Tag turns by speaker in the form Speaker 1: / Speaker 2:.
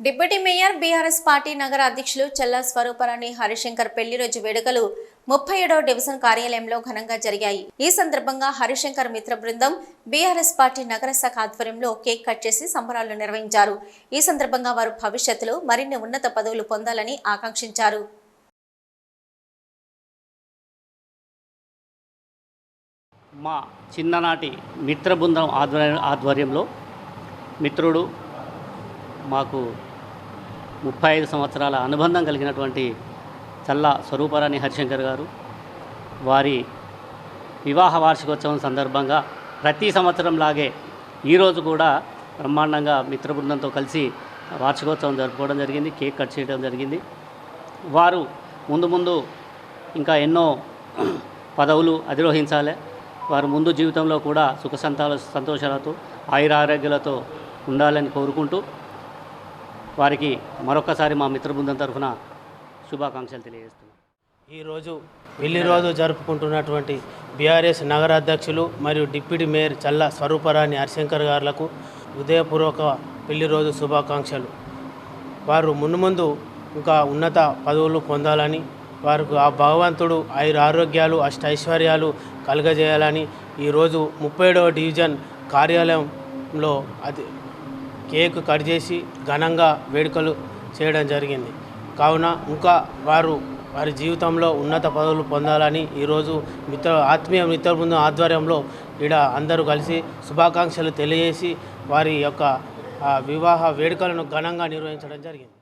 Speaker 1: Deputy mayor BRS party నగర అధ్యక్షులు చెల్ల స్వరూపరాణి హరిశంకర్ పెళ్ళి రోజు వేడుకలు ముప్పై ఏడవ డివిజన్ కార్యాలయంలో ఘనంగా జరిగాయి. ఈ సందర్భంగా హరిశంకర్ మిత్ర బృందం బీఆర్ఎస్ పార్టీ నగర శాఖ ఆధ్వర్యంలో కేక్ కట్ చేసి సంబరాలు నిర్వహించారు. ఈ సందర్భంగా వారు భవిష్యత్తులో మరిన్ని ఉన్నత పదవులు పొందాలని ఆకాంక్షించారు.
Speaker 2: మా చిన్ననాటి మిత్ర బృందం ఆధ్వర్య ఆధ్వర్యంలో మిత్రుడు మాకు ముప్పై ఐదు సంవత్సరాల అనుబంధం కలిగినటువంటి చల్ల స్వరూపరాణి హరిశంకర్ గారు వారి వివాహ వార్షికోత్సవం సందర్భంగా ప్రతి సంవత్సరం లాగే ఈరోజు కూడా బ్రహ్మాండంగా మిత్ర బృందంతో కలిసి వార్షికోత్సవం జరుపుకోవడం జరిగింది కేక్ కట్ చేయడం జరిగింది. వారు ముందు ముందు ఇంకా ఎన్నో పదవులు అధిరోహించాలి. వారు ముందు జీవితంలో కూడా సుఖ సంతాల సంతోషాలతో ఆయురారోగ్యాలతో ఉండాలని కోరుకుంటూ వారికి మరొకసారి మా మిత్ర బృందం తరఫున శుభాకాంక్షలు తెలియజేస్తున్నాం.
Speaker 3: ఈరోజు పెళ్ళి రోజు జరుపుకుంటున్నటువంటి బీఆర్ఎస్ నగర అధ్యక్షులు మరియు డిప్యూటీ మేయర్ చల్ల స్వరూపరాణి హరిశంకర్ గారులకు ఉదయపూర్వక పెళ్ళి రోజు శుభాకాంక్షలు. వారు మున్ను ముందు ఇంకా ఉన్నత పదవులు పొందాలని వారికి ఆ భగవంతుడు ఆయుర ఆరోగ్యాలు అష్ట ఐశ్వర్యాలు కలుగజేయాలని ఈరోజు ముప్పై ఏడవ డివిజన్ కార్యాలయంలో అది కేక్ కట్ చేసి ఘనంగా వేడుకలు చేయడం జరిగింది. కావున ఇంకా వారు వారి జీవితంలో ఉన్నత పదవులు పొందాలని ఈరోజు మిత్ర ఆత్మీయ మిత్ర బృందం ఆధ్వర్యంలో ఇక్కడ అందరూ కలిసి శుభాకాంక్షలు తెలియజేసి వారి యొక్క వివాహ వేడుకలను ఘనంగా నిర్వహించడం జరిగింది.